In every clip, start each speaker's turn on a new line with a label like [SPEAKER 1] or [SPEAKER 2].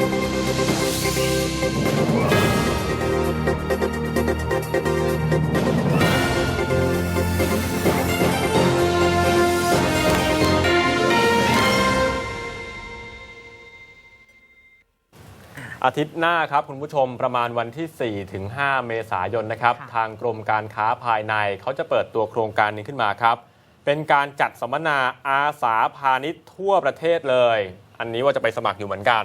[SPEAKER 1] อาทิตย์หน้าครับคุณผู้ชมประมาณวันที่ 4 ถึง 5 เมษายนนะครับ
[SPEAKER 2] ค่ะ
[SPEAKER 1] ทางกรมการค้าภายในเขาจะเปิดตัวโครงการนี้ขึ้นมาครับ เป็นการจัดสัมมนาอาสาพาณิชย์ทั่วประเทศเลย อันนี้ว่าจะไปสมัครอยู่เหมือนกัน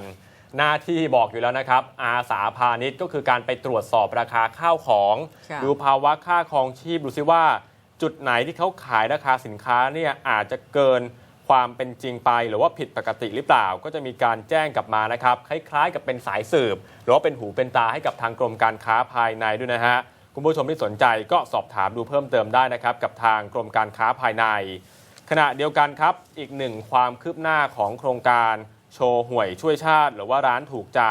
[SPEAKER 1] หน้าที่บอกอยู่แล้วนะครับ อาสาพาณิชย์ก็คือการไปตรวจสอบราคาข้าวของ
[SPEAKER 2] ค่ะ
[SPEAKER 1] ดูภาวะค่าครองชีพดูซิว่า จุดไหนที่เขาขายราคาสินค้าเนี่ยอาจจะเกินความเป็นจริงไป หรือว่าผิดปกติหรือเปล่า ก็จะมีการแจ้งกลับมานะครับคล้ายๆ กับเป็นสายสืบ หรือว่าเป็นหูเป็นตาให้กับทางกรมการค้าภายในด้วยนะฮะคุณผู้ชมที่สนใจก็สอบถามดูเพิ่มเติมได้นะครับกับทางกรมการค้าภายใน ขณะเดียวกันครับอีกหนึ่งความคืบหน้าของโครงการ โชว์หวยช่วยชาติ หรือว่าร้านถูกใจ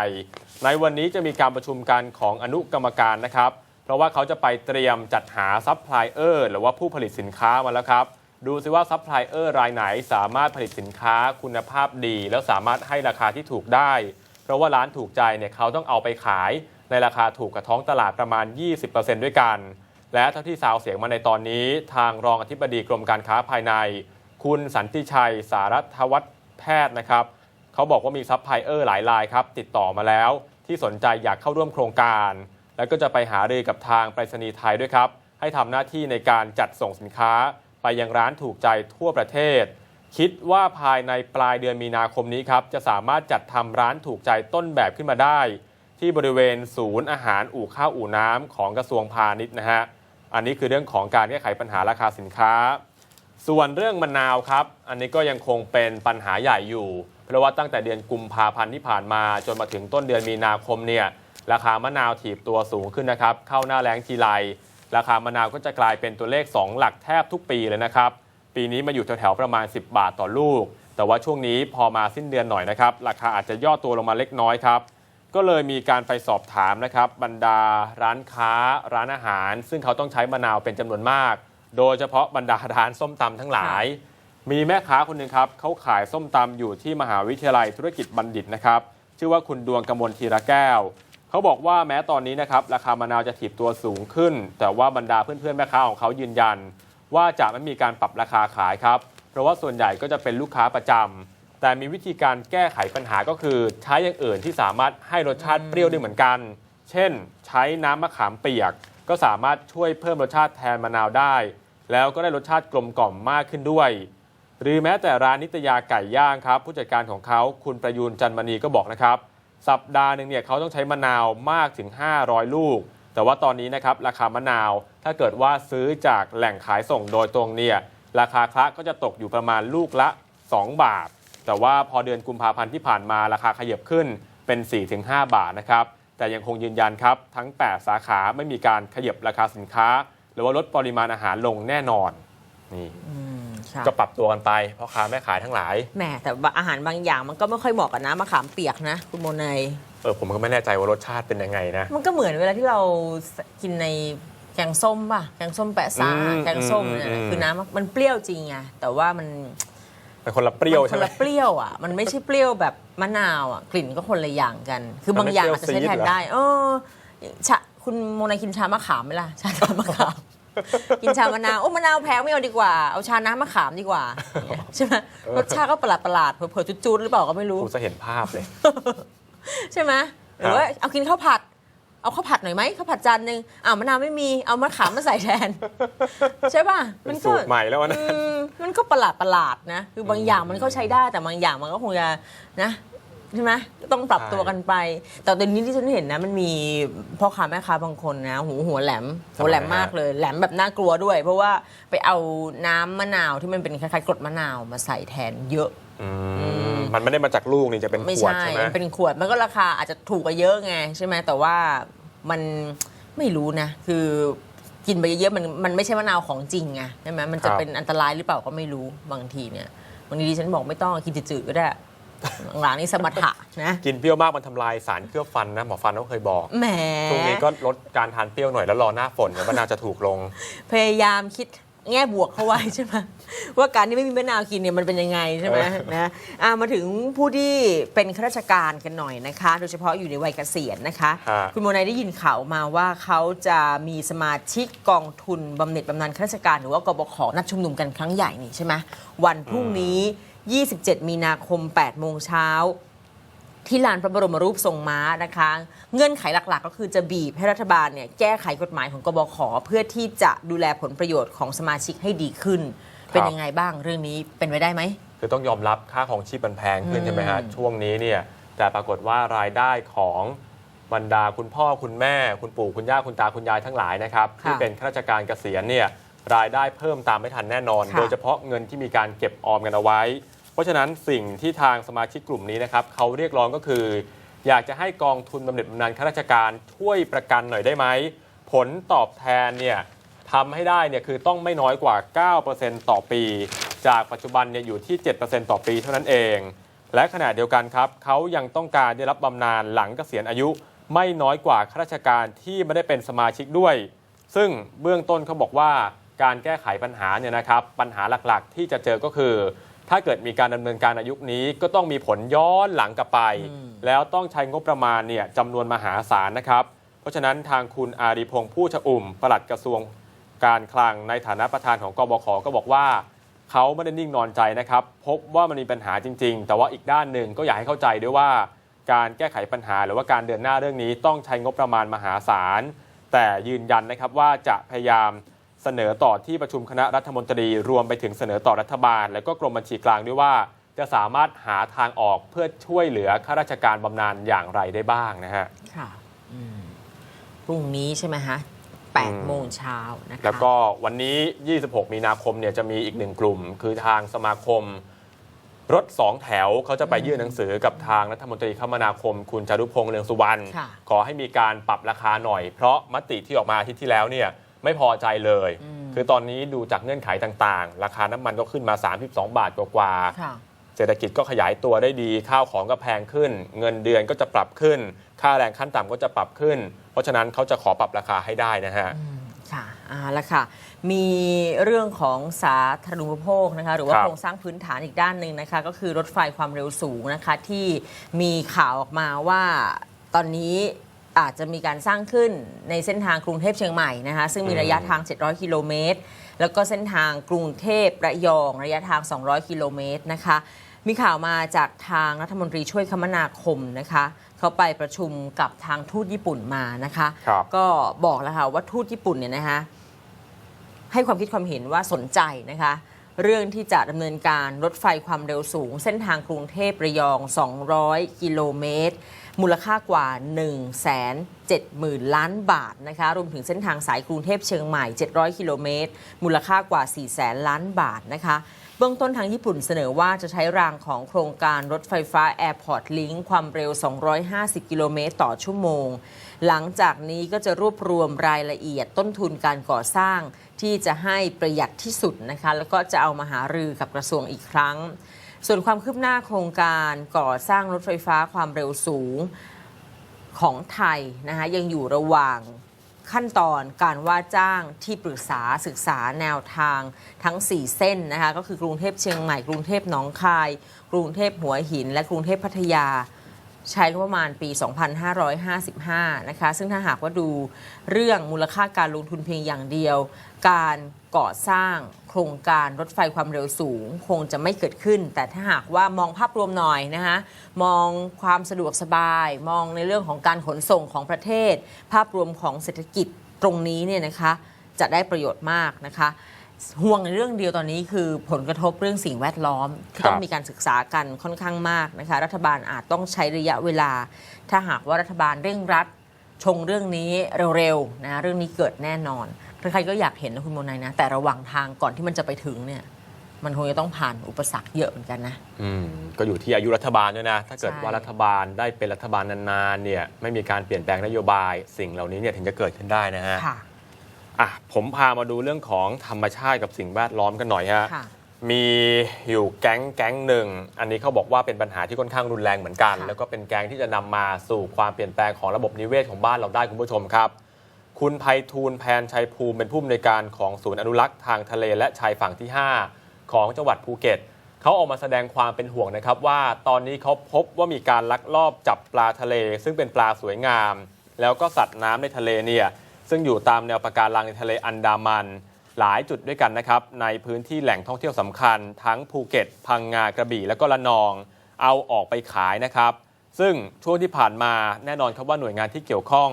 [SPEAKER 1] ในวันนี้จะมีการประชุมกันของอนุกรรมการนะครับ เพราะว่าเขาจะไปเตรียมจัดหาซัพพลายเออร์หรือว่าผู้ผลิตสินค้ามาแล้วครับดูซิว่าซัพพลายเออร์รายไหนสามารถผลิตสินค้าคุณภาพดี แล้วสามารถให้ราคาที่ถูกได้ เพราะว่าร้านถูกใจเนี่ยเขาต้องเอาไปขายในราคาถูกกับท้องตลาดประมาณ 20%ด้วยกัน และเท่าที่สาวเสียงมาในตอนนี้ ทางรองอธิบดีกรมการค้าภายใน คุณสันติชัย สารัตวัฒแพทย์นะครับ เขาบอกว่ามีซัพพลายเออร์หลายรายครับ ติดต่อมาแล้ว ที่สนใจอยากเข้าร่วมโครงการ แล้วก็จะไปหารือกับทางไปรษณีย์ไทยด้วยครับ ให้ทำหน้าที่ในการจัดส่งสินค้า ไปยังร้านถูกใจทั่วประเทศ คิดว่าภายในปลายเดือนมีนาคมนี้ครับจะสามารถจัดทำร้านถูกใจต้นแบบขึ้นมาได้ ที่บริเวณศูนย์อาหารอู่ข้าวอู่น้ำของกระทรวงพาณิชย์นะฮะอันนี้คือเรื่องของการแก้ไขปัญหาราคาสินค้า ส่วนเรื่องมะนาวครับ อันนี้ก็ยังคงเป็นปัญหาใหญ่อยู่ เพราะว่าตั้งแต่เดือนกุมภาพันธ์ที่ผ่านมา จนมาถึงต้นเดือนมีนาคมเนี่ยราคามะนาวถีบตัวสูงขึ้นนะครับ เข้าหน้าแล้งทีไรราคามะนาวก็จะกลายเป็นตัวเลข 2 หลักแทบทุกปีเลยนะครับ ปีนี้มาอยู่แถวๆประมาณ 10 บาทต่อลูก แต่ว่าช่วงนี้พอมาสิ้นเดือนหน่อยนะครับ ราคาอาจจะย่อตัวลงมาเล็กน้อยครับ ก็เลยมีการไปสอบถามนะครับ บรรดาร้านค้า ร้านอาหาร ซึ่งเขาต้องใช้มะนาวเป็นจำนวนมาก โดยเฉพาะบรรดาร้านส้มตำทั้งหลาย มีแม่ค้าคนหนึ่งครับเขาขายส้มตำอยู่ที่มหาวิทยาลัยธุรกิจบัณฑิตนะครับ ชื่อว่าคุณดวงกมลธีระแก้ว เขาบอกว่าแม้ตอนนี้นะครับราคามะนาวจะถีบตัวสูงขึ้น แต่ว่าบรรดาเพื่อนๆแม่ค้าของเขายืนยัน ว่าจะไม่มีการปรับราคาขายครับ เพราะว่าส่วนใหญ่ก็จะเป็นลูกค้าประจำแต่มีวิธีการแก้ไขปัญหาก็คือ ใช้อย่างอื่นที่สามารถให้รสชาติเปรี้ยวได้เหมือนกัน เช่น ใช้น้ำมะขามเปียก ก็สามารถช่วยเพิ่มรสชาติแทนมะนาวได้ แล้วก็ได้รสชาติกลมกล่อมมากขึ้นด้วย หรือแม้แต่ร้านนิตยาไก่ย่างครับ ผู้จัดการของเขาคุณประยูนจันมณีก็บอกนะครับ สัปดาห์หนึ่งเนี่ยเขาต้องใช้มะนาวมากถึง 500 ลูก แต่ว่าตอนนี้นะครับราคามะนาวถ้าเกิดว่าซื้อจากแหล่งขายส่งโดยตรงเนี่ยราคาคละก็จะตกอยู่ประมาณลูกละ 2 บาท แต่ว่าพอเดือนกุมภาพันธ์ที่ผ่านมาราคาขยับขึ้นเป็น 4-5 บาทนะครับแต่ยังคงยืนยันครับทั้ง 8 สาขาไม่มีการขยับราคาสินค้า หรือว่าลดปริมาณอาหารลงแน่นอนนี่ ก็ปรับตัวกันไปพ่อค้าแม่ขายทั้งหลาย
[SPEAKER 2] แหมแต่ว่าอาหารบางอย่างมันก็ไม่ค่อยเหมาะกับน้ำมะขามเปียกนะ คุณโมนาย
[SPEAKER 1] เออผมก็ไม่แน่ใจว่ารสชาติเป็นยังไงนะ
[SPEAKER 2] มันก็เหมือนเวลาที่เรากินในแกงส้มป่ะแกงส้มแปะซา
[SPEAKER 1] อืม
[SPEAKER 2] แกงส้มเนี่ย
[SPEAKER 1] อืม
[SPEAKER 2] คือน้ำมันมันเปรี้ยวจริงไงแต่ว่ามัน
[SPEAKER 1] เป็นคนละเปรี้ยว
[SPEAKER 2] มัน
[SPEAKER 1] ใช่
[SPEAKER 2] คน
[SPEAKER 1] ไหม
[SPEAKER 2] ละเปรี้ยวอะมันไม่ใช่เปรี้ยวแบบมะนาวอะกลิ่นก็คนละอย่างกัน คือบางอย่างอาจจะใช้แทนได้ เออชาคุณโมนายกินชามะขามไหมล่ะชามะขาม กินชามะนาวโอ้มะนาวแพงไม่เอาดีกว่า เอาชาน้ำมะขามดีกว่าอย่างเงี้ยใช่ไหมรสชาติก็ประหลาดประหลาดๆเผลอๆจุดๆหรือเปล่าก็ไม่รู้
[SPEAKER 1] ผมจะเห็นภาพเลย
[SPEAKER 2] ใช่ไหมหรือว่าเอากินข้าวผัด เอาข้าวผัดหน่อยไหมข้าวผัดจานหนึ่งอ้าวมะนาวไม่มีเอามะขามมาใส่แทน ใช่ป่ะ
[SPEAKER 1] เป็นสูตรใหม่แล้วนะ
[SPEAKER 2] อืมมันก็ประหลาดประหลาดนะ คือบางอย่างมันก็ใช้ได้แต่บางอย่างมันก็คงจะนะ ใช่ไหมก็ต้องปรับตัวกันไป แต่ตอนนี้ที่ฉันเห็นนะมันมีพ่อค้าแม่ค้าบางคนนะหูหัวแหลมหัวแหลมมากเลยแหลมแบบน่ากลัวด้วย เพราะว่าไปเอาน้ำมะนาวที่มันเป็นคล้ายๆกรดมะนาวมาใส่แทนเยอะ
[SPEAKER 1] อืมมันไม่ได้มาจากลูกนี่จะเป็น
[SPEAKER 2] ไม่
[SPEAKER 1] ขวด
[SPEAKER 2] ใช่
[SPEAKER 1] ใช่ไหม
[SPEAKER 2] มันเป็นขวดมันก็ราคาอาจจะถูกกว่าเยอะไงใช่ไหมแต่ว่ามันไม่รู้นะ คือกินไปเยอะๆมันมันไม่ใช่มะนาวของจริงไงใช่ไหมมันจะเป็นอันตรายหรือเปล่าก็ไม่รู้บางทีเนี่ยบางทีดิฉันบอกไม่ต้องกินจืดๆก็ได้ หลังๆนี่สมถะนะ
[SPEAKER 1] กินเปรี้ยวมากมันทำลายสารเคลือบฟันนะหมอฟันเขาเคยบอก
[SPEAKER 2] แหม
[SPEAKER 1] ช่วงนี้ก็ลดการทานเปรี้ยวหน่อยแล้วรอหน้าฝนเดี๋ยวมะนาวจะถูกลง
[SPEAKER 2] พยายามคิดแง่บวกเข้าไว้ใช่ไหมว่าการที่ไม่มีมะนาวกินเนี่ยมันเป็นยังไงใช่ไหม
[SPEAKER 1] เออ
[SPEAKER 2] นะอะมาถึงผู้ที่เป็นข้าราชการกันหน่อยนะคะ โดยเฉพาะอยู่ในวัยเกษียณนะคะ
[SPEAKER 1] ฮะ
[SPEAKER 2] คุณโมนายได้ยินข่าวมาว่าเขาจะมีสมาชิกกองทุนบำเหน็จบำนาญข้าราชการ หรือว่ากบขนัดชุมนุมกันครั้งใหญ่นี่ใช่ไหมวันพรุ่งนี้ 27 มีนาคม 8 โมงเช้า ที่ลานพระบรมรูปทรงม้านะคะ เงื่อนไขหลักๆ ก็คือจะบีบให้รัฐบาลเนี่ยแก้ไขกฎหมายของกบขเพื่อที่จะดูแลผลประโยชน์ของสมาชิกให้ดีขึ้น เป็นยังไงบ้างเรื่องนี้เป็นไปได้ไหม
[SPEAKER 1] คือต้องยอมรับค่าของชีพมันแพงขึ้น
[SPEAKER 2] อืม
[SPEAKER 1] ใช่ไหมฮะช่วงนี้เนี่ยแต่ปรากฏว่ารายได้ของบรรดาคุณพ่อคุณแม่ คุณปู่คุณย่าคุณตาคุณยายทั้งหลายนะครับ
[SPEAKER 2] ค่ะ
[SPEAKER 1] ที่เป็นข้าราชการเกษียณเนี่ยรายได้เพิ่มตามไม่ทันแน่นอน
[SPEAKER 2] ค่ะ
[SPEAKER 1] โดยเฉพาะเงินที่มีการเก็บออมกันเอาไว้ เพราะฉะนั้นสิ่งที่ทางสมาชิกกลุ่มนี้นะครับเขาเรียกร้องก็คือ อยากจะให้กองทุนบำเหน็จบำนาญข้าราชการช่วยประกันหน่อยได้ไหม ผลตอบแทนเนี่ยทำให้ได้เนี่ยคือต้องไม่น้อยกว่า 9%ต่อปี จากปัจจุบันเนี่ยอยู่ที่ 7%ต่อปีเท่านั้นเอง และขณะเดียวกันครับเขายังต้องการได้รับบำนาญหลังเกษียณอายุไม่น้อยกว่าข้าราชการที่ไม่ได้เป็นสมาชิกด้วย ซึ่งเบื้องต้นเขาบอกว่าการแก้ไขปัญหาเนี่ยนะครับ ปัญหาหลักๆ ที่จะเจอก็คือ ถ้าเกิดมีการดำเนินการอายุคนี้ก็ต้องมีผลย้อนหลังกลับไป
[SPEAKER 2] อืม
[SPEAKER 1] แล้วต้องใช้งบประมาณเนี่ยจำนวนมหาศาลนะครับ เพราะฉะนั้นทางคุณอารีพงษ์ผู้ชอุ่มปลัดกระทรวงการคลังในฐานะประธานของกบขก็บอกว่าเขาไม่ได้นิ่งนอนใจนะครับ พบว่ามันมีปัญหาจริง ๆ แต่ว่าอีกด้านหนึ่งก็อยากให้เข้าใจด้วยว่า การแก้ไขปัญหาหรือว่าการเดินหน้าเรื่องนี้ต้องใช้งบประมาณมหาศาลแต่ยืนยันนะครับว่าจะพยายาม เสนอต่อที่ประชุมคณะรัฐมนตรีรวมไปถึงเสนอต่อรัฐบาล แล้วก็กรมบัญชีกลางด้วยว่า จะสามารถหาทางออกเพื่อช่วยเหลือข้าราชการบำนาญอย่างไรได้บ้างนะฮะ
[SPEAKER 2] ค่ะอืมพรุ่งนี้ใช่ไหมฮะ
[SPEAKER 1] อืม
[SPEAKER 2] 8โมงเช้านะคะ
[SPEAKER 1] แล้วก็วันนี้ 26 มีนาคมเนี่ยจะมีอีกหนึ่งกลุ่ม คือทางสมาคม รถสองแถวเขาจะไปยื่นหนังสือกับทางรัฐมนตรีคมนาคม คุณจารุพงษ์เรืองสุวรรณ
[SPEAKER 2] ค่ะ
[SPEAKER 1] ขอให้มีการปรับราคาหน่อย เพราะมติที่ออกมาอาทิตย์ที่แล้วเนี่ย ไม่พอใจเลย
[SPEAKER 2] อืม
[SPEAKER 1] คือตอนนี้ดูจากเงื่อนไขต่างๆ ราคาน้ำมันก็ขึ้นมา 32 บาทกว่าๆ
[SPEAKER 2] ค่ะ
[SPEAKER 1] เศรษฐกิจก็ขยายตัวได้ดี ข้าวของก็แพงขึ้น เงินเดือนก็จะปรับขึ้น ค่าแรงขั้นต่ำก็จะปรับขึ้น เพราะฉะนั้นเขาจะขอปรับราคาให้ได้นะฮะ
[SPEAKER 2] อืมค่ะเอาละค่ะ มีเรื่องของสาธารณูปโภคนะคะ หรือว่า
[SPEAKER 1] ครับ
[SPEAKER 2] โครงสร้างพื้นฐานอีกด้านหนึ่งนะคะ ก็คือรถไฟความเร็วสูงนะคะ ที่มีข่าวออกมาว่าตอนนี้ อาจจะมีการสร้างขึ้นในเส้นทางกรุงเทพเชียงใหม่นะคะซึ่งมีระยะทาง 700 กิโลเมตร แล้วก็เส้นทางกรุงเทพระยองระยะทาง 200 กิโลเมตรนะคะมีข่าวมาจากทางรัฐมนตรีช่วยคมนาคมนะคะเขาไปประชุมกับทางทูตญี่ปุ่นมานะคะ
[SPEAKER 1] ครับ
[SPEAKER 2] ก็บอกแล้วค่ะว่าทูตญี่ปุ่นเนี่ยนะคะให้ความคิดความเห็นว่าสนใจนะคะเรื่องที่จะดำเนินการรถไฟความเร็วสูง เส้นทางกรุงเทพระยอง 200 กิโลเมตร มูลค่ากว่า 1 7 0 0 0 0 ล้านบาทนะคะรวมถึงเส้นทางสายกรุงเทพเชียงใหม่ 700 กิโลเมตร มูลค่ากว่า4 0 0 0 0 ล้านบาทนะคะเบื้องต้นทางญี่ปุ่นเสนอว่าจะใช้รางของโครงการรถไฟฟ้า Airport Link ความเร็ว 250 กิโลเมตรต่อชั่วโมง หลังจากนี้ก็จะรวบรวมรายละเอียดต้นทุนการก่อสร้าง ที่จะให้ประหยัดที่สุดนะคะ แล้วก็จะเอามาหารือกับกระทรวงอีกครั้ง ส่วนความคืบหน้าโครงการก่อสร้างรถไฟฟ้าความเร็วสูงของไทยนะคะยังอยู่ระหว่างขั้นตอนการว่าจ้างที่ปรึกษาศึกษาแนวทางทั้ง 4 เส้นนะคะก็คือกรุงเทพเชียงใหม่กรุงเทพหนองคาย กรุงเทพหัวหิน และกรุงเทพพัทยา ใช้งบประมาณปี 2555 นะคะ ซึ่งถ้าหากว่าดูเรื่องมูลค่าการลงทุนเพียงอย่างเดียว การก่อสร้างโครงการรถไฟความเร็วสูงคงจะไม่เกิดขึ้น แต่ถ้าหากว่ามองภาพรวมหน่อยนะคะมองความสะดวกสบาย มองในเรื่องของการขนส่งของประเทศ ภาพรวมของเศรษฐกิจตรงนี้เนี่ยนะคะจะได้ประโยชน์มากนะคะ ห่วงในเรื่องเดียวตอนนี้คือผลกระทบเรื่องสิ่งแวดล้อมที่ต้อง
[SPEAKER 1] ครับ
[SPEAKER 2] มีการศึกษากันค่อนข้างมากนะคะรัฐบาลอาจต้องใช้ระยะเวลา ถ้าหากว่ารัฐบาลเร่งรัดชงเรื่องนี้เร็วๆนะเรื่องนี้เกิดแน่นอนใครๆก็อยากเห็นนะคุณโมนายนะ แต่ระหว่างทางก่อนที่มันจะไปถึงเนี่ย มันคงจะต้องผ่านอุปสรรคเยอะเหมือนกันนะ
[SPEAKER 1] อืมก็อยู่ที่อายุรัฐบาลด้วยนะ ถ้าเกิด
[SPEAKER 2] ใช่
[SPEAKER 1] ว่ารัฐบาลได้เป็นรัฐบาลนานๆเนี่ยไม่มีการเปลี่ยนแปลงนโยบาย สิ่งเหล่านี้เนี่ยถึงจะเกิดขึ้นได้นะฮะ
[SPEAKER 2] ค่ะ
[SPEAKER 1] อะผมพามาดูเรื่องของธรรมชาติกับสิ่งแวดล้อมกันหน่อยฮะ
[SPEAKER 2] ค่ะ
[SPEAKER 1] มีอยู่แก๊งแก๊งหนึ่ง อันนี้เขาบอกว่าเป็นปัญหาที่ค่อนข้างรุนแรงเหมือนกัน
[SPEAKER 2] ค่ะ
[SPEAKER 1] แล้วก็เป็นแก๊งที่จะนำมาสู่ความเปลี่ยนแปลงของระบบนิเวศของบ้านเราได้คุณผู้ชมครับ คุคุณไพฑูรย์แพนชัยภูมิเป็นผู้อำนวยการของศูนย์อนุรักษ์ทางทะเลและชายฝั่งที่ 5 ของจังหวัดภูเก็ตเขาออกมาแสดงความเป็นห่วงนะครับว่าตอนนี้เขาพบว่ามีการลักลอบจับปลาทะเล ซึ่งเป็นปลาสวยงาม แล้วก็สัตว์น้ำในทะเลเนี่ย ซึ่งอยู่ตามแนวปะการังในทะเลอันดามันหลายจุดด้วยกันนะครับ ในพื้นที่แหล่งท่องเที่ยวสำคัญ ทั้งภูเก็ต พังงากระบี่และก็ละนอง เอาออกไปขายนะครับ ซึ่งช่วงที่ผ่านมาแน่นอนครับว่าหน่วยงานที่เกี่ยวข้อง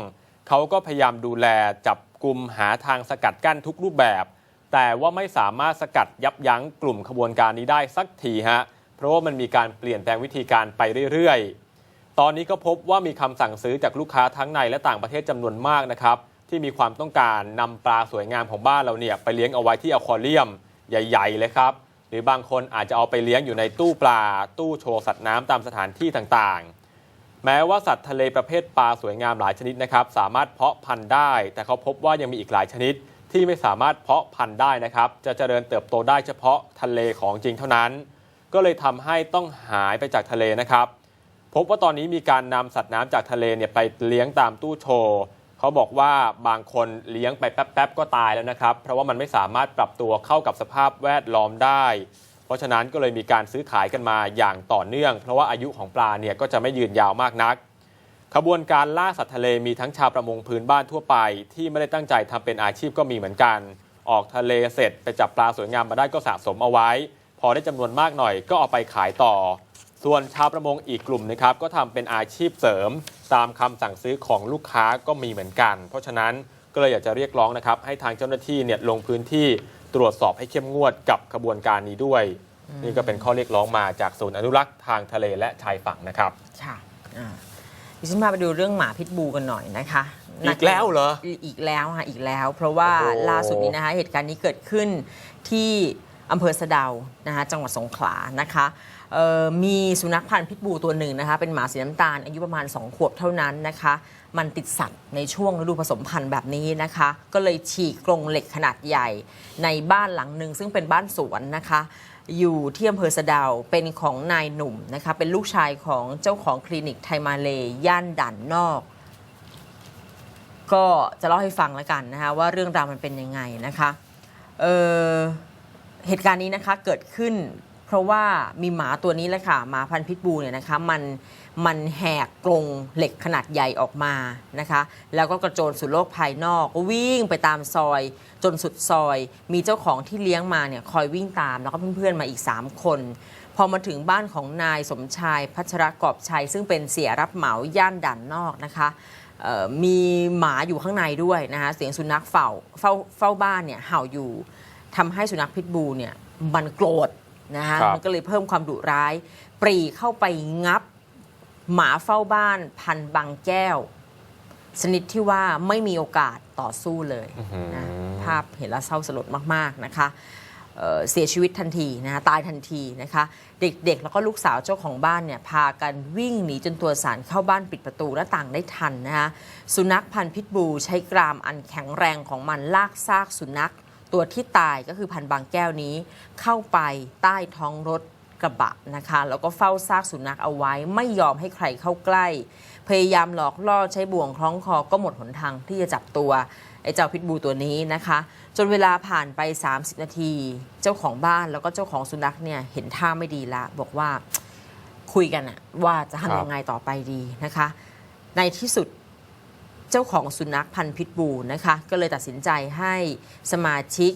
[SPEAKER 1] เขาก็พยายามดูแลจับกลุ่มหาทางสกัดกั้นทุกรูปแบบ แต่ว่าไม่สามารถสกัดยับยั้งกลุ่มขบวนการนี้ได้สักทีฮะเพราะว่ามันมีการเปลี่ยนแปลงวิธีการไปเรื่อยๆ ตอนนี้ก็พบว่ามีคำสั่งซื้อจากลูกค้าทั้งในและต่างประเทศจำนวนมากนะครับ ที่มีความต้องการนำปลาสวยงามของบ้านเราเนี่ยไปเลี้ยงเอาไว้ที่อควาเรียมใหญ่ ๆ เลยครับ หรือบางคนอาจจะเอาไปเลี้ยงอยู่ในตู้ปลา ตู้โชว์สัตว์น้ำตามสถานที่ต่างๆ แม้ว่าสัตว์ทะเลประเภทปลาสวยงามหลายชนิดนะครับ สามารถเพาะพันธุ์ได้ แต่เขาพบว่ายังมีอีกหลายชนิด ที่ไม่สามารถเพาะพันธุ์ได้นะครับ จะเจริญเติบโตได้เฉพาะทะเลของจริงเท่านั้น ก็เลยทำให้ต้องหายไปจากทะเลนะครับ พบว่าตอนนี้มีการนำสัตว์น้ำจากทะเลเนี่ยไปเลี้ยงตามตู้โชว์ เขาบอกว่าบางคนเลี้ยงไปแป๊บๆก็ตายแล้วนะครับ เพราะว่ามันไม่สามารถปรับตัวเข้ากับสภาพแวดล้อมได้ เพราะฉะนั้นก็เลยมีการซื้อขายกันมาอย่างต่อเนื่อง เพราะว่าอายุของปลาเนี่ยก็จะไม่ยืนยาวมากนัก ขบวนการล่าสัตว์ทะเลมีทั้งชาวประมงพื้นบ้านทั่วไป ที่ไม่ได้ตั้งใจทำเป็นอาชีพก็มีเหมือนกัน ออกทะเลเสร็จไปจับปลาสวยงามมาได้ก็สะสมเอาไว้ พอได้จำนวนมากหน่อยก็เอาไปขายต่อ ส่วนชาวประมงอีกกลุ่มนะครับก็ทำเป็นอาชีพเสริม ตามคำสั่งซื้อของลูกค้าก็มีเหมือนกัน เพราะฉะนั้นก็เลยอยากจะเรียกร้องนะครับให้ทางเจ้าหน้าที่เนี่ยลงพื้นที่ตรวจสอบให้เข้มงวดกับขบวนการนี้ด้วย นี่ก็เป็นข้อเรียกร้องมาจากศูนย์อนุรักษ์ทางทะเลและชายฝั่งนะครับ
[SPEAKER 2] ค่ะอ่าดิฉันพาไปดูเรื่องหมาพิษบูกันหน่อยนะคะ
[SPEAKER 1] อีกแล้วเหรอ
[SPEAKER 2] อีกแล้วค่ะอีกแล้ว เพราะว่า
[SPEAKER 1] โอ้โห
[SPEAKER 2] ล่าสุดนี้นะคะเหตุการณ์นี้เกิดขึ้นที่อำเภอสะเดานะคะจังหวัดสงขลานะคะเอ่อ มีสุนัขพันธุ์พิษบูตัวหนึ่งนะคะ เป็นหมาสีน้ำตาลอายุประมาณ 2 ขวบเท่านั้นนะคะ มันติดสัตว์ในช่วงฤดูผสมพันธุ์แบบนี้นะคะ ก็เลยฉีกกรงเหล็กขนาดใหญ่ ในบ้านหลังหนึ่งซึ่งเป็นบ้านสวนนะคะ อยู่ที่อำเภอสะดาวเป็นของนายหนุ่มนะคะ เป็นลูกชายของเจ้าของคลินิกไทยมาเลยย่านด่านนอก ก็จะเล่าให้ฟังแล้วกันนะคะว่าเรื่องราวมันเป็นยังไงนะคะเเหตุการณ์นี้นะคะเกิดขึ้น เพราะว่ามีหมาตัวนี้แหละค่ะหมาพันธุ์พิษบูเนี่ยนะคะมันมันแหกกรงเหล็กขนาดใหญ่ออกมานะคะ แล้วก็กระโจนสู่โลกภายนอกก็วิ่งไปตามซอย จนสุดซอย มีเจ้าของที่เลี้ยงมาเนี่ยคอยวิ่งตามแล้วก็เพื่อนๆมาอีก 3 คน พอมาถึงบ้านของนายสมชายพัชรกอบชัย ซึ่งเป็นเสียรับเหมาย่านด่านนอกนะคะมีหมาอยู่ข้างในด้วยนะคะเสียงสุนัขเฝ้าเฝ้าเฝ้าบ้านเนี่ยเห่าอยู่ทำให้สุนัขพิษบูเนี่ยมันโกรธ นะคะ
[SPEAKER 1] ครับ
[SPEAKER 2] มันก็เลยเพิ่มความดุร้าย ปรีเข้าไปงับ หมาเฝ้าบ้านพันธุ์บางแก้ว ชนิดที่ว่าไม่มีโอกาสต่อสู้เลยนะภาพเห็นแล้วเศร้าสลดมากๆนะคะเอ่อเสียชีวิตทันทีนะคะตายทันทีนะคะ เด็กๆ แล้วก็ลูกสาวเจ้าของบ้านเนี่ยพากันวิ่งหนีจนตัวสารเข้าบ้านปิดประตูหน้าต่างได้ทันนะคะสุนัขพันธุ์พิษบูใช้กรามอันแข็งแรงของมันลากซากสุนัข ตัวที่ตายก็คือพันบางแก้วนี้ เข้าไปใต้ท้องรถกระบะนะคะ แล้วก็เฝ้าซากสุนัขเอาไว้ไม่ยอมให้ใครเข้าใกล้ พยายามหลอกล่อใช้บ่วงคล้องคอก็หมดหนทางที่จะจับตัวไอ้เจ้าพิษบูตัวนี้นะคะ จนเวลาผ่านไป 30 นาที เจ้าของบ้านแล้วก็เจ้าของสุนัขเนี่ยเห็นท่าไม่ดีละ บอกว่าคุยกันอะว่าจะทำยังไงต่อไปดีนะคะ ในที่สุด เจ้าของสุนัขพันธุ์พิษบูนะคะ ก็เลยตัดสินใจให้สมาชิก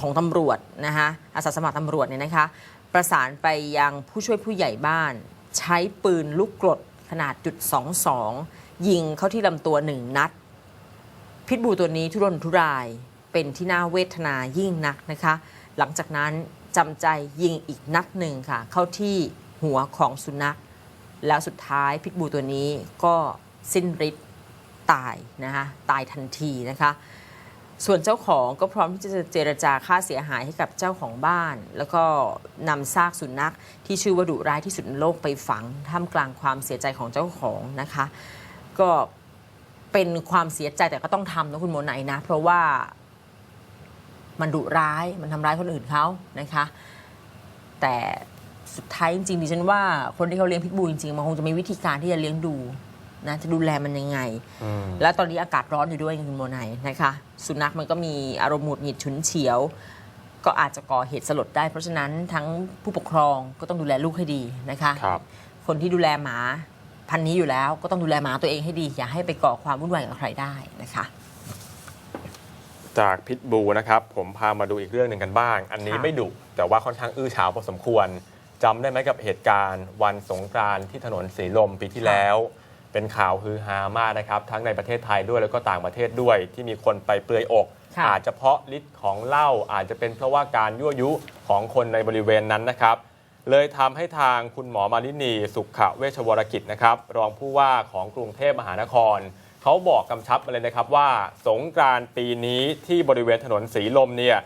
[SPEAKER 2] ของตำรวจนะคะอาสาสมัครตำรวจเนี่ยนะคะ ประสานไปยังผู้ช่วยผู้ใหญ่บ้าน ใช้ปืนลูกกรดขนาดจุด22 ยิงเข้าที่ลำตัวหนึ่งนัด พิษบูตัวนี้ทุรนทุรายเป็นที่น่าเวทนายิ่งนักนะคะ หลังจากนั้นจำใจยิงอีกนัดหนึ่งค่ะ เข้าที่หัวของสุนัข แล้วสุดท้ายพิษบูตัวนี้ก็สิ้นฤทธิ์ ตายนะคะตายทันทีนะคะส่วนเจ้าของก็พร้อมที่จะเจรจาค่าเสียหายให้กับเจ้าของบ้าน แล้วก็นำซากสุนัขที่ชื่อว่าดุร้ายที่สุดในโลกไปฝังท่ามกลางความเสียใจของเจ้าของนะคะ ก็เป็นความเสียใจแต่ก็ต้องทำนะคุณโมไนนะ เพราะว่ามันดุร้ายมันทำร้ายคนอื่นเขานะคะ แต่สุดท้ายจริงๆดิฉันว่าคนที่เขาเลี้ยงพิษบูจริงๆมันคงจะมีวิธีการที่จะเลี้ยงดู นะจะดูแลมันยังไง
[SPEAKER 1] อืม
[SPEAKER 2] แล้วตอนนี้อากาศร้อนอยู่ด้วยคุณโมไนนะคะสุนัขมันก็มีอารมณ์หงุดหงิดฉุนเฉียว ก็อาจจะก่อเหตุสลดได้ เพราะฉะนั้นทั้งผู้ปกครองก็ต้องดูแลลูกให้ดีนะคะ
[SPEAKER 1] ครับ
[SPEAKER 2] คนที่ดูแลหมาพันธุ์นี้อยู่แล้วก็ต้องดูแลหมาตัวเองให้ดี อย่าให้ไปก่อความวุ่นวายกับใครได้นะคะ
[SPEAKER 1] จากพิษบูนะครับ ผมพามาดูอีกเรื่องหนึ่งกันบ้าง อันนี้
[SPEAKER 2] ค่ะ
[SPEAKER 1] ไม่ดุแต่ว่าค่อนข้างอื้อฉาวพอสมควรจำได้ไหมกับเหตุการณ์ วันสงกรานต์ที่ถนนสีลมปีที่แล้ว เป็นข่าวฮือฮามากนะครับ ทั้งในประเทศไทยด้วยแล้วก็ต่างประเทศด้วย ที่มีคนไปเปลือยอก
[SPEAKER 2] ค่ะ
[SPEAKER 1] อาจจะเพราะฤทธิ์ของเหล้าอาจจะเป็นเพราะว่าการยั่วยุของคนในบริเวณนั้นนะครับ เลยทำให้ทางคุณหมอมาลินีสุขเวชวรกิจนะครับ รองผู้ว่าของกรุงเทพมหานคร เขาบอกกำชับมาเลยนะครับว่าสงกรานต์ปีนี้ที่บริเวณถนนสีลมเนี่ย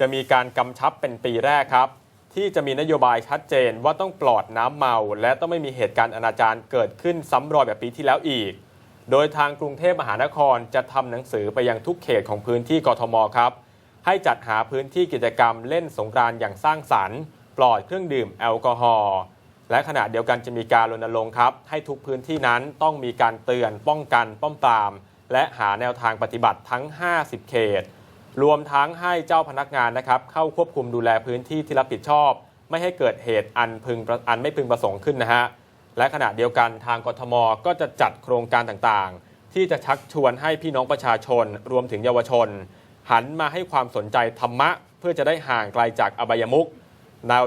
[SPEAKER 1] จะมีการกำชับเป็นปีแรกครับ ที่จะมีนโยบายชัดเจนว่าต้องปลอดน้ำเมา และต้องไม่มีเหตุการณ์อนาจารเกิดขึ้นซ้ำรอยแบบปีที่แล้วอีก โดยทางกรุงเทพมหานครจะทำหนังสือไปยังทุกเขตของพื้นที่กทมครับ ให้จัดหาพื้นที่กิจกรรมเล่นสงกรานต์อย่างสร้างสรรค์ ปลอดเครื่องดื่มแอลกอฮอล์และขณะเดียวกันจะมีการรณรงค์ครับ ให้ทุกพื้นที่นั้นต้องมีการเตือนป้องกันป้อมปราม และหาแนวทางปฏิบัติทั้ง 50 เขต รวมทั้งให้เจ้าพนักงานนะครับเข้าควบคุมดูแลพื้นที่ที่รับผิดชอบ ไม่ให้เกิดเหตุอันพึงอันไม่พึงประสงค์ขึ้นนะฮะและขณะเดียวกันทางกทมก็จะจัดโครงการต่างๆ ที่จะชักชวนให้พี่น้องประชาชน รวมถึงเยาวชน หันมาให้ความสนใจธรรมะ เพื่อจะได้ห่างไกลจากอบายมุข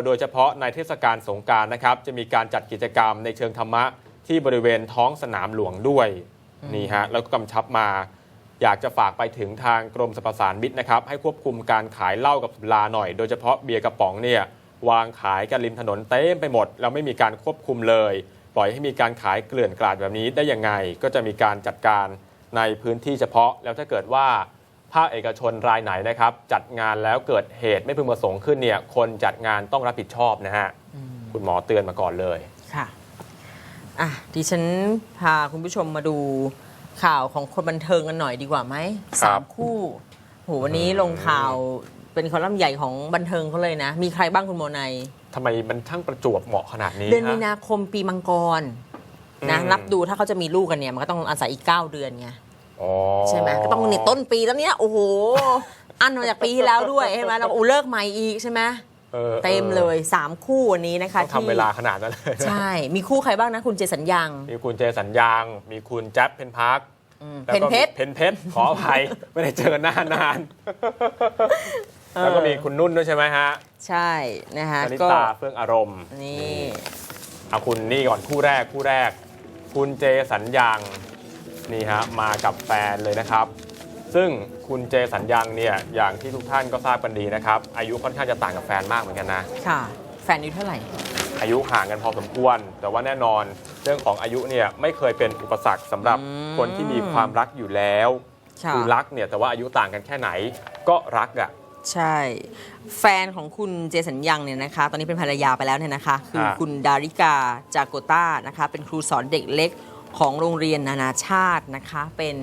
[SPEAKER 1] โดยเฉพาะในเทศกาลสงการนะครับ จะมีการจัดกิจกรรมในเชิงธรรมะที่บริเวณท้องสนามหลวงด้วยนี่ฮะแล้วก็กำชับมา อยากจะฝากไปถึงทางกรมสรรพสานมิตรนะครับ ให้ควบคุมการขายเหล้ากับสุราหน่อย โดยเฉพาะเบียร์กระป๋องเนี่ยวางขายกันริมถนนเต็มไปหมด แล้วไม่มีการควบคุมเลย ปล่อยให้มีการขายเกลื่อนกลาดแบบนี้ได้ยังไง ก็จะมีการจัดการในพื้นที่เฉพาะแล้วถ้าเกิดว่าภาคเอกชนรายไหนนะครับ จัดงานแล้วเกิดเหตุไม่พึงประสงค์ขึ้นเนี่ย คนจัดงานต้องรับผิดชอบนะฮะคุณหมอเตือนมาก่อนเลย
[SPEAKER 2] ค่ะอะดิฉันพาคุณผู้ชมมาดู ข่าวของคนบันเทิงกันหน่อยดีกว่าไหม
[SPEAKER 1] ครั
[SPEAKER 2] สา
[SPEAKER 1] บ
[SPEAKER 2] มคู่โหวันนี้ลงข่าวเป็นคอลัมน์ใหญ่ของบันเทิงเขาเลยนะ มีใครบ้างคุณโมไนย
[SPEAKER 1] ทำไมมันช่างประจวบเหมาะขนาดนี้
[SPEAKER 2] เดือนมี
[SPEAKER 1] ฮะ
[SPEAKER 2] นาคมปีมังกรนะ
[SPEAKER 1] อืม
[SPEAKER 2] นับดูถ้าเขาจะมีลูกกันเนี่ยมันก็ต้องอาศัยอีก9เดือนไง
[SPEAKER 1] อ๋อ
[SPEAKER 2] ใช่ไหมก็ต้องเนี่ยต้นปีแล้วเนี้ยโอ้โห อันมาจากปีที่แล้วด้วยใช่ไหมแล้วอูเลิกใหม่อีกใช่ไหม
[SPEAKER 1] ออ
[SPEAKER 2] เต็มเลย 3 คู่วันนี้นะคะ
[SPEAKER 1] ต้องทำเวลาขนาดนั้นเลยนะ
[SPEAKER 2] ใช่ มีคู่ใครบ้างนะ คุณเจสัญญัง
[SPEAKER 1] มีคุณเจสัญญาง มีคุณแจ๊บเพนพัก
[SPEAKER 2] อืม
[SPEAKER 1] แล้ว
[SPEAKER 2] เพน
[SPEAKER 1] ก็
[SPEAKER 2] เพชร
[SPEAKER 1] เพนเพชรขออภัย ไม่ได้เจอกันนานนาน แล้วก็มีคุณนุ่นด้วยใช่ไหมฮะ
[SPEAKER 2] ใช่นะคะ
[SPEAKER 1] คณิ
[SPEAKER 2] ก็
[SPEAKER 1] ตาเฟื่องอารมณ์
[SPEAKER 2] นี่
[SPEAKER 1] เอาคุณนี่ก่อนคู่แรกคู่แรก คุณเจสัญญางนี่ฮะมากับแฟนเลยนะครับ ซึ่งคุณเจสัญญางเนี่ยอย่างที่ทุกท่านก็ทราบกันดีนะครับ อายุค่อนข้างจะต่างกับแฟนมากเหมือนกันนะ
[SPEAKER 2] ค่ะ แฟนอายุเท่าไหร่
[SPEAKER 1] อายุห่างกันพอสมควร แต่ว่าแน่นอนเรื่องของอายุเนี่ยไม่เคยเป็นอุปสรรคสำหรับ
[SPEAKER 2] อืม
[SPEAKER 1] คนที่มีความรักอยู่แล้ว
[SPEAKER 2] ค่ะ
[SPEAKER 1] อรักเนี่ยแต่ว่าอายุต่างกันแค่ไหนก็รักอะ
[SPEAKER 2] ใช่ แฟนของคุณเจสัญญังเนี่ยนะคะ ตอนนี้เป็นภรรยาไปแล้วเนี่ยนะคะ คือ
[SPEAKER 1] ฮะ
[SPEAKER 2] คุณดาริกาจากโกต้านะคะ เป็นครูสอนเด็กเล็กของโรงเรียนนานาชาตินะคะ เป็น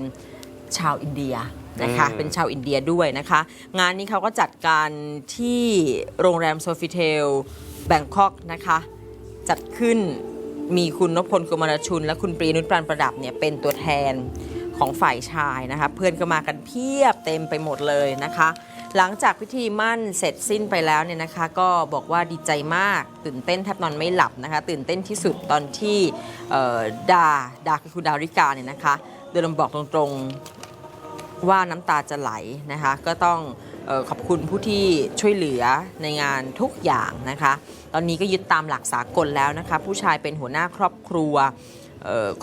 [SPEAKER 2] ชาวอินเดียนะคะเป็นชาวอินเดียด้วยนะคะ งานนี้เขาก็จัดการที่โรงแรมโซฟิเทลแบงคอกนะคะ จัดขึ้น มีคุณนพพลกุมารชุน และคุณปรีนุชปรานประดับเนี่ยเป็นตัวแทนของฝ่ายชายนะคะเพื่อนก็มากันเพียบเต็มไปหมดเลยนะคะ หลังจากพิธีมั่นเสร็จสิ้นไปแล้วเนี่ยนะคะ ก็บอกว่าดีใจมากตื่นเต้นแทบนอนไม่หลับนะคะ ตื่นเต้นที่สุดตอนที่ดาดาคือคุณดาริกาเนี่ยนะคะเดินบอกตรงๆว่าน้ำตาจะไหลนะคะ ก็ต้อง ขอบคุณผู้ที่ช่วยเหลือในงานทุกอย่างนะคะ ตอนนี้ก็ยึดตามหลักสากลแล้วนะคะ ผู้ชายเป็นหัวหน้าครอบครัว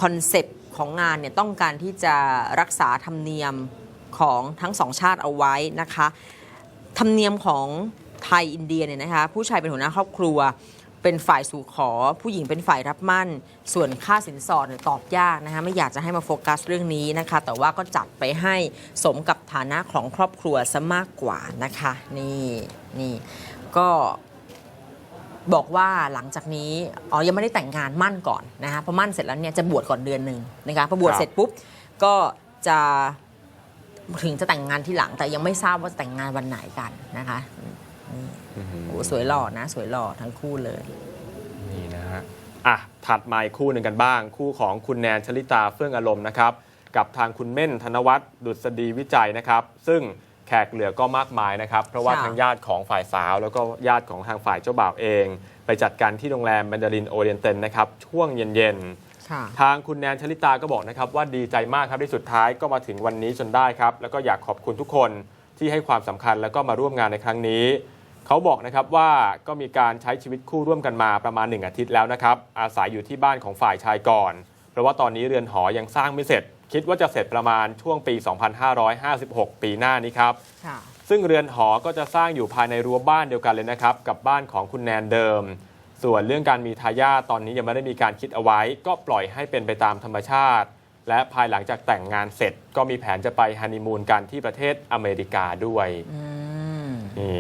[SPEAKER 2] คอนเซปต์ของงานเนี่ยต้องการที่จะรักษาธรรมเนียมของทั้งสองชาติเอาไว้นะคะ ธรรมเนียมของไทยอินเดียเนี่ยนะคะ ผู้ชายเป็นหัวหน้าครอบครัว เป็นฝ่ายสู่ขอ ผู้หญิงเป็นฝ่ายรับมั่น ส่วนค่าสินสอดเนี่ยตอบยากนะคะไม่อยากจะให้มาโฟกัสเรื่องนี้นะคะ แต่ว่าก็จัดไปให้สมกับฐานะของครอบครัวซะมากกว่านะคะนี่นี่ก็บอกว่าหลังจากนี้อ๋อยังไม่ได้แต่งงานมั่นก่อนนะคะพอมั่นเสร็จแล้วเนี่ยจะบวชก่อนเดือนหนึ่งนะคะพอบวชเสร็จปุ๊บก็จะถึงจะแต่งงานที่หลังแต่ยังไม่ทราบว่าแต่งงานวันไหนกันนะคะ โอ้สวยหล่อนะ สวยหล่อทั้งคู่เลย
[SPEAKER 1] นี่นะฮะ อะ ถัดมาอีกคู่หนึ่งกันบ้าง คู่ของคุณแนนชลิตาเฟื่องอารมณ์นะครับ กับทางคุณเม่นธนวัฒน์ดุษฎีวิจัยนะครับ ซึ่งแขกเหลือก็มากมายนะครับ เพราะว่า
[SPEAKER 2] ค่ะ
[SPEAKER 1] ทางญาติของฝ่ายสาว แล้วก็ญาติของทางฝ่ายเจ้าบ่าวเอง ไปจัดการที่โรงแรมแมนดารินโอเรียนเตนนะครับ ช่วงเย็นๆ
[SPEAKER 2] ค่ะ
[SPEAKER 1] ทางคุณแนนชลิตาก็บอกนะครับว่าดีใจมากครับที่สุดท้ายก็มาถึงวันนี้จนได้ครับ แล้วก็อยากขอบคุณทุกคนที่ให้ความสำคัญแล้วก็มาร่วมงานในครั้งนี้ เขาบอกนะครับว่าก็มีการใช้ชีวิตคู่ร่วมกันมาประมาณ 1 อาทิตย์แล้วนะครับ อาศัยอยู่ที่บ้านของฝ่ายชายก่อน เพราะว่าตอนนี้เรือนหอยังสร้างไม่เสร็จ คิดว่าจะเสร็จประมาณช่วงปี 2556 ปีหน้านี้ครับ
[SPEAKER 2] ค่ะ
[SPEAKER 1] ซึ่งเรือนหอก็จะสร้างอยู่ภายในรั้วบ้านเดียวกันเลยนะครับ กับบ้านของคุณแนนเดิม ส่วนเรื่องการมีทายาทตอนนี้ยังไม่ได้มีการคิดเอาไว้ ก็ปล่อยให้เป็นไปตามธรรมชาติ และภายหลังจากแต่งงานเสร็จ ก็มีแผนจะไปฮันนีมูนกันที่ประเทศอเมริกาด้วย
[SPEAKER 2] อืม
[SPEAKER 1] นี่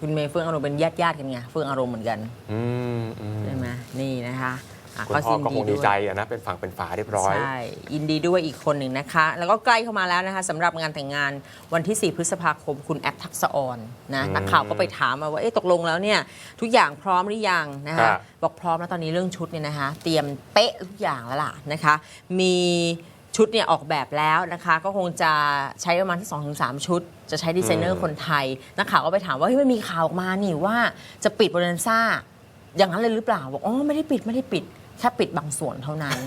[SPEAKER 2] คุณเมย์เฟื่องอารมณ์เป็นญาติญาติๆกันไงเฟื่องอารมณ์เหมือนกัน
[SPEAKER 1] อืมอืม
[SPEAKER 2] ใช่ไหมนี่นะคะอะ
[SPEAKER 1] คุณพ่อก็คงดี
[SPEAKER 2] วย
[SPEAKER 1] ใจอะนะเป็นฝั่งเป็นฝาเรียบร้อย
[SPEAKER 2] ใช่ยินดีด้วยอีกคนหนึ่งนะคะ แล้วก็ใกล้เข้ามาแล้วนะคะสำหรับงานแต่งงานวันที่ 4 พฤษภาคมคุณแอปทักษะออนนะ
[SPEAKER 1] อืม
[SPEAKER 2] นักข่าวก็ไปถามมาว่าเอ๊ะตกลงแล้วเนี่ยทุกอย่างพร้อมหรือยังนะ
[SPEAKER 1] ครั
[SPEAKER 2] คะ
[SPEAKER 1] บ
[SPEAKER 2] บอกพร้อมแล้วตอนนี้เรื่องชุดเนี่ยนะคะ เตรียมเป๊ะทุกอย่างแล้วล่ะนะคะ มี ชุดเนี่ยออกแบบแล้วนะคะ ก็คงจะใช้ประมาณที่2-3ชุด จะใช้ดีไซเนอร์คนไทยนักข่าวก็ไปถามว่าเฮ้ยมันมีข่าวออกมานี่ว่าจะปิดโบนันซ่าอย่างนั้นเลยหรือเปล่าบอกอ๋อไม่ได้ปิดไม่ได้ปิดแค่ปิดบางส่วนเท่านั้น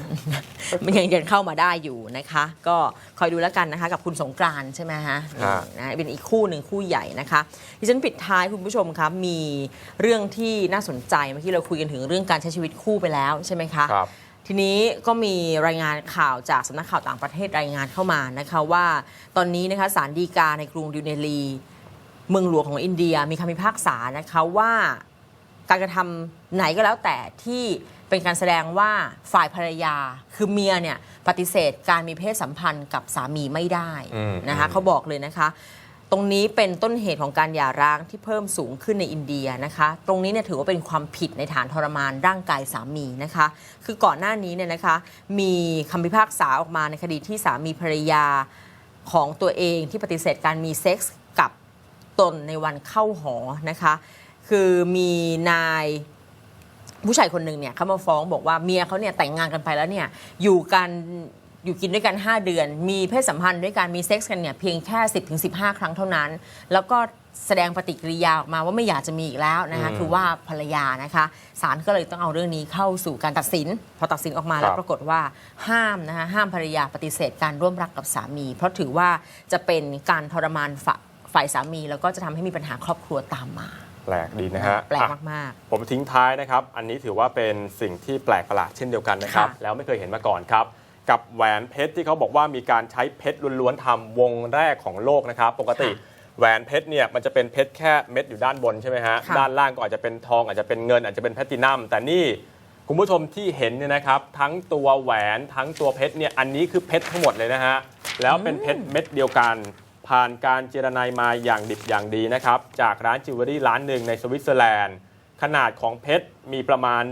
[SPEAKER 2] มันยังยังเข้ามาได้อยู่นะคะ ก็คอยดูแล้วกันนะคะ กับคุณสงกรานต์ใช่ไหมฮะ
[SPEAKER 1] ครับ
[SPEAKER 2] นะเป็นอีกคู่หนึ่งคู่ใหญ่นะคะดิฉันปิดท้ายคุณผู้ชมครับมีเรื่องที่น่าสนใจเมื่อกี้เราคุยกันถึงเรื่องการใช้ชีวิตคู่ไปแล้วใช่ไหมคะ
[SPEAKER 1] ครับ
[SPEAKER 2] ทีนี้ก็มีรายงานข่าวจากสำนักข่าวต่างประเทศรายงานเข้ามานะคะว่าตอนนี้นะคะศาลฎีกาในกรุงดิวเนลี เมืองหลวงของอินเดียมีคำพิพากษานะคะว่าการกระทำไหนก็แล้วแต่ที่เป็นการแสดงว่าฝ่ายภรรยาคือเมียเนี่ยปฏิเสธการมีเพศสัมพันธ์กับสามีไม่ได้
[SPEAKER 1] อืม
[SPEAKER 2] นะคะ
[SPEAKER 1] อืม
[SPEAKER 2] เขาบอกเลยนะคะ ตรงนี้เป็นต้นเหตุของการหย่าร้างที่เพิ่มสูงขึ้นในอินเดียนะคะ ตรงนี้เนี่ยถือว่าเป็นความผิดในฐานทรมานร่างกายสามีนะคะ คือก่อนหน้านี้เนี่ยนะคะ มีคำพิพากษาออกมาในคดีที่สามีภรรยาของตัวเองที่ปฏิเสธการมีเซ็กส์กับตนในวันเข้าหอนะคะ คือมีนายผู้ชายคนหนึ่งเนี่ยเขามาฟ้องบอกว่าเมียเขาเนี่ยแต่งงานกันไปแล้วเนี่ยอยู่กัน อยู่กินด้วยกัน 5 เดือน มีเพศสัมพันธ์ด้วยกันมีเซ็กส์กันเนี่ยเพียงแค่ 10ถึง15 ครั้งเท่านั้น แล้วก็แสดงปฏิกิริยาออกมาว่าไม่อยากจะมีอีกแล้วนะคะ
[SPEAKER 1] อืม
[SPEAKER 2] คือว่าภรรยานะคะศาลก็เลยต้องเอาเรื่องนี้เข้าสู่การตัดสิน พอตัดสินออกมาแล้ว
[SPEAKER 1] ครับ
[SPEAKER 2] ปรากฏว่าห้ามนะคะห้ามภรรยาปฏิเสธการร่วมรักกับสามี เพราะถือว่าจะเป็นการทรมานฝ่าฝ่ายสามี แล้วก็จะทำให้มีปัญหาครอบครัวตามมา
[SPEAKER 1] แปลกดีนะฮะ
[SPEAKER 2] แปลก
[SPEAKER 1] อะ
[SPEAKER 2] มาก
[SPEAKER 1] ผมทิ้งท้ายนะครับ อันนี้ถือว่าเป็นสิ่งที่แปลกประหลาดเช่นเดียวกันนะครับ
[SPEAKER 2] ค่ะ
[SPEAKER 1] แล้วไม่เคยเห็นมาก่อนครับ กับแหวนเพชรที่เขาบอกว่ามีการใช้เพชรล้วนๆทำวงแรกของโลกนะครับ ปกติแหวนเพชรเนี่ยมันจะเป็นเพชรแค่เม็ดอยู่ด้านบนใช่ไหมฮะ
[SPEAKER 2] ค่ะ
[SPEAKER 1] ด้านล่างก็อาจจะเป็นทองอาจจะเป็นเงินอาจจะเป็นแพลตตินัมแต่นี่คุณผู้ชมที่เห็นเนี่ยนะครับ ทั้งตัวแหวนทั้งตัวเพชรเนี่ยอันนี้คือเพชรทั้งหมดเลยนะฮะแล้วเป็นเพชรเม็ดเดียวกัน ผ่านการเจรนายมาอย่างดิบอย่างดีนะครับ จากร้านจิวเวลรี่ร้านหนึ่งในสวิตเซอร์แลนด์ ขนาดของเพชรมีประมาณ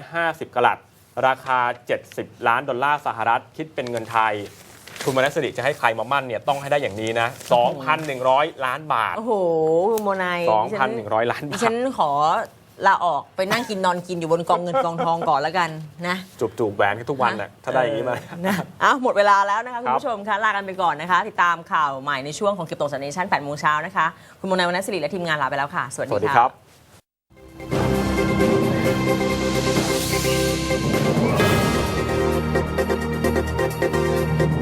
[SPEAKER 1] 150กรัต ราคา 70 ล้านดอลลาร์สหรัฐคิดเป็นเงินไทย คุณมานัสสิริจะให้ใครมามั่นเนี่ยต้องให้ได้อย่างนี้นะ 2,100 ล้านบาท
[SPEAKER 2] ๆโอ้โหโมนายดิฉัน
[SPEAKER 1] 2,100 ล้าน
[SPEAKER 2] ดิ
[SPEAKER 1] บา
[SPEAKER 2] ฉั
[SPEAKER 1] ท
[SPEAKER 2] นขอลาออกไปนั่งกินนอนกินอยู่บนกองเงินกองทองก่อนแล้วกันนะ
[SPEAKER 1] จูบจูบๆแหวนกันทุกวันน่ะถ้าได้อย่างนี้มา
[SPEAKER 2] เออนะอ้าวหมดเวลาแล้วนะคะ
[SPEAKER 1] ค
[SPEAKER 2] คุ
[SPEAKER 1] รั
[SPEAKER 2] ณ
[SPEAKER 1] บ
[SPEAKER 2] ผู้ชมคะลากันไปก่อนนะคะ ติดตามข่าวใหม่ในช่วงของเก็บตกสันเนชั่น8โมงเช้านะคะ คุณโมนายวรรณศิริและทีมงานลาไปแล้วค่ะ สวัส
[SPEAKER 1] สวัส
[SPEAKER 2] ดี
[SPEAKER 1] ดี
[SPEAKER 2] ค่ะ
[SPEAKER 1] ค Thank you.